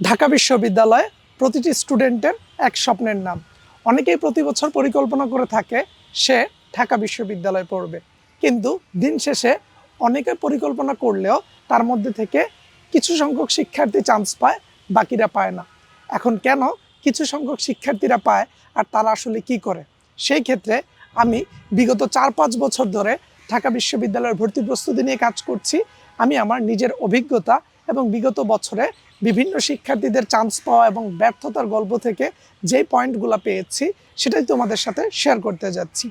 ঢাকা বিশ্ববিদ্যালয়ে প্রতিটি স্টুডেন্টের এক স্বপ্নের নাম। অনেকেই প্রতি বছর পরিকল্পনা করে থাকে সে ঢাকা বিশ্ববিদ্যালয়ে পড়বে। কিন্তু দিন শেষে অনেকে পরিকল্পনা করলেও তার মধ্যে থেকে কিছু সংখ্যক শিক্ষার্থী চান্স পায়, বাকিরা পায় না। এখন কেন কিছু সংখ্যক শিক্ষার্থীরা পায় আর তারা আসলে কি করে? সেই ক্ষেত্রে আমি বিগত চার পাঁচ বছর ধরে ঢাকা বিশ্ববিদ্যালয়ের ভর্তি প্রস্তুতি নিয়ে কাজ করছি। আমি আমার নিজের অভিজ্ঞতা এবং বিগত বছরে বিভিন্ন শিক্ষার্থীদের চান্স পাওয়া এবং ব্যর্থতার গল্প থেকে যে পয়েন্টগুলো পেয়েছি, সেটাই তোমাদের সাথে শেয়ার করতে যাচ্ছি।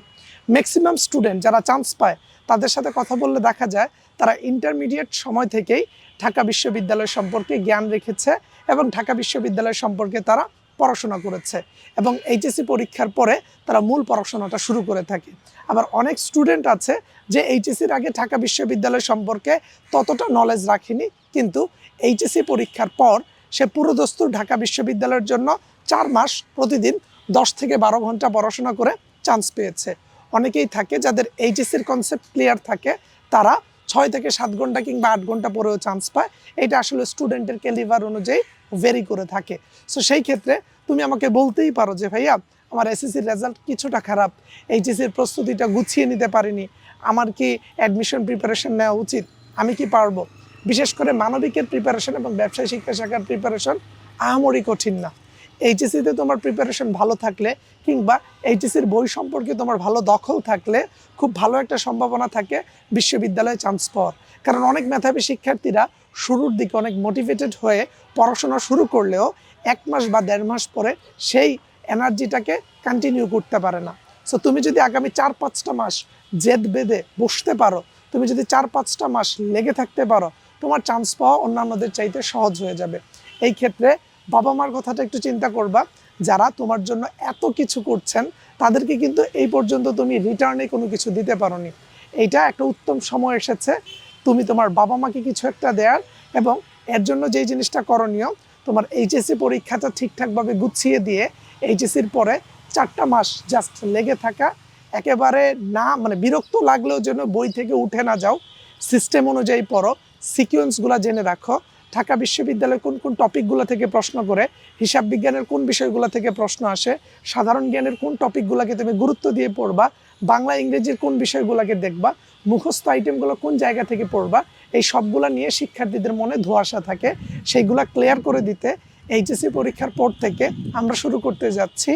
ম্যাক্সিমাম স্টুডেন্ট যারা চান্স পায়, তাদের সাথে কথা বললে দেখা যায়, তারা ইন্টারমিডিয়েট সময় থেকেই ঢাকা বিশ্ববিদ্যালয় সম্পর্কে জ্ঞান রেখেছে এবং ঢাকা বিশ্ববিদ্যালয় সম্পর্কে তারা পড়াশোনা করেছে এবং এইচএসসি পরীক্ষার পরে তারা মূল পড়াশোনাটা শুরু করে থাকে। আবার অনেক স্টুডেন্ট আছে যে এইচএসির আগে ঢাকা বিশ্ববিদ্যালয় সম্পর্কে ততটা নলেজ রাখেনি, কিন্তু এইচএসসি পরীক্ষার পর সে পুরোদস্তুর ঢাকা বিশ্ববিদ্যালয়ের জন্য চার মাস প্রতিদিন দশ থেকে বারো ঘণ্টা পড়াশোনা করে চান্স পেয়েছে। অনেকেই থাকে যাদের এইচএসির কনসেপ্ট ক্লিয়ার থাকে, তারা ছয় থেকে সাত ঘণ্টা কিংবা আট ঘণ্টা পরেও চান্স পায়। এটা আসলে স্টুডেন্টের ক্যালিভার অনুযায়ী ভেরি করে থাকে। সো সেই ক্ষেত্রে তুমি আমাকে বলতেই পারো যে, ভাইয়া, আমার এসএসসির রেজাল্ট কিছুটা খারাপ। এইচএসির প্রস্তুতিটা গুছিয়ে নিতে পারিনি। আমার কি অ্যাডমিশন প্রিপারেশন নেওয়া উচিত? আমি কি পারব? বিশেষ করে মানবিকের প্রিপারেশন এবং ব্যবসায় শিক্ষা শাখার প্রিপারেশন আহামরি কঠিন না। এইচএসিতে তোমার প্রিপারেশন ভালো থাকলে কিংবা এইচএসির বই সম্পর্কে তোমার ভালো দখল থাকলে খুব ভালো একটা সম্ভাবনা থাকে বিশ্ববিদ্যালয়ে চান্স পাওয়ার। কারণ অনেক মেধাবী শিক্ষার্থীরা শুরুর দিকে অনেক মোটিভেটেড হয়ে পড়াশোনা শুরু করলেও এক মাস বা দেড় মাস পরে সেই এনার্জিটাকে কন্টিনিউ করতে পারে না। সো তুমি যদি আগামী চার পাঁচটা মাস জেদ বেঁধে বসতে পারো, তুমি যদি চার পাঁচটা মাস লেগে থাকতে পারো, তোমার চান্স পাওয়া অন্যান্যদের চাইতে সহজ হয়ে যাবে। এই ক্ষেত্রে বাবা মার কথাটা একটু চিন্তা করবা, যারা তোমার জন্য এত কিছু করছেন, তাদেরকে কিন্তু এই পর্যন্ত তুমি রিটার্নে কোনো কিছু দিতে পারোনি। এইটা একটা উত্তম সময় এসেছে তুমি তোমার বাবা মাকে কিছু একটা দেয়ার এবং এর জন্য যেই জিনিসটা করণীয়, তোমার এইচএসসি পরীক্ষাটা ঠিকঠাকভাবে গুছিয়ে দিয়ে এইচএসসির পরে চারটা মাস জাস্ট লেগে থাকা, একেবারে না মানে বিরক্ত লাগলেও যেন বই থেকে উঠে না যাও সিস্টেম অনুযায়ী পড়ো সিকুয়েন্সগুলো জেনে রাখো, ঢাকা বিশ্ববিদ্যালয়ে কোন কোন টপিকগুলো থেকে প্রশ্ন করে, হিসাব বিজ্ঞানের কোন বিষয়গুলো থেকে প্রশ্ন আসে, সাধারণ জ্ঞানের কোন টপিকগুলোকে তুমি গুরুত্ব দিয়ে পড়বা, বাংলা, ইংরেজির কোন বিষয়গুলোকে দেখবা মুখস্থ আইটেমগুলো কোন জায়গা থেকে পড়বা, এই সবগুলো নিয়ে শিক্ষার্থীদের মনে ধোয়াশা থাকে। সেইগুলো ক্লিয়ার করে দিতে এইচএসসি পরীক্ষার পর থেকে আমরা শুরু করতে যাচ্ছি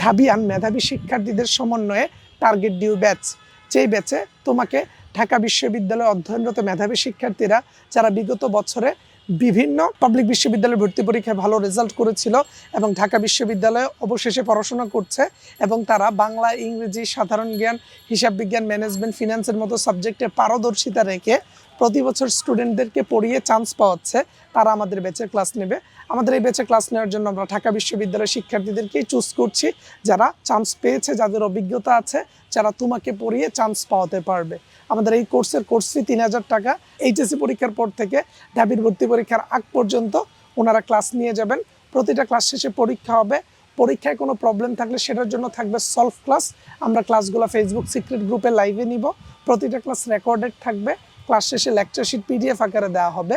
ঢাবিয়ান মেধাবী শিক্ষার্থীদের সমন্বয়ে টার্গেট ডিউ ব্যাচ যেই ব্যাচে তোমাকে ঢাকা বিশ্ববিদ্যালয়ে অধ্যয়নরত মেধাবী শিক্ষার্থীরা, যারা বিগত বছরে বিভিন্ন পাবলিক বিশ্ববিদ্যালয়ে ভর্তি পরীক্ষায় ভালো রেজাল্ট করেছিল এবং ঢাকা বিশ্ববিদ্যালয়ে অবশেষে পড়াশোনা করছে এবং তারা বাংলা, ইংরেজি, সাধারণ জ্ঞান, হিসাব বিজ্ঞান ম্যানেজমেন্ট ফিনান্সের মতো সাবজেক্টে পারদর্শিতা রেখে প্রতি বছর স্টুডেন্টদেরকে পড়িয়ে চান্স পাওয়াচ্ছে, তারা আমাদের বেচে ক্লাস নেবে। আমাদের এই বেচে ক্লাস নেওয়ার জন্য আমরা ঢাকা বিশ্ববিদ্যালয়ের শিক্ষার্থীদেরকেই চুজ করছি, যারা চান্স পেয়েছে, যাদের অভিজ্ঞতা আছে, যারা তোমাকে পড়িয়ে চান্স পাওয়াতে পারবে। আমাদের এই কোর্সের কোর্স ফি তিন হাজার টাকা। এইচএসসি পরীক্ষার পর থেকে ঢাবির ভর্তি পরীক্ষার আগ পর্যন্ত ওনারা ক্লাস নিয়ে যাবেন। প্রতিটা ক্লাস শেষে পরীক্ষা হবে। পরীক্ষায় কোনো প্রবলেম থাকলে সেটার জন্য থাকবে সলভ ক্লাস আমরা ক্লাসগুলো ফেসবুক সিক্রেট গ্রুপে লাইভে নিব। প্রতিটা ক্লাস রেকর্ডেড থাকবে। ক্লাস শেষে লেকচার শিট পিডিএফ আকারে দেওয়া হবে।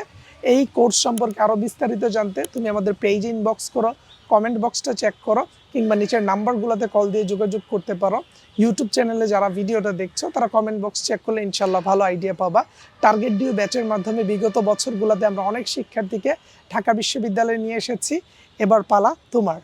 এই কোর্স সম্পর্কে আরও বিস্তারিত জানতে তুমি আমাদের পেজ ইনবক্স করো কমেন্ট বক্সটা চেক করো, কিংবা নিচের নাম্বারগুলোতে কল দিয়ে যোগাযোগ করতে পারো। ইউটিউব চ্যানেলে যারা ভিডিওটা দেখছ, তারা কমেন্ট বক্স চেক করলে ইনশাল্লাহ ভালো আইডিয়া পাবা। টার্গেট ডিউ ব্যাচের মাধ্যমে বিগত বছরগুলোতে আমরা অনেক শিক্ষার্থীকে ঢাকা বিশ্ববিদ্যালয়ে নিয়ে এসেছি। এবার পালা তোমার।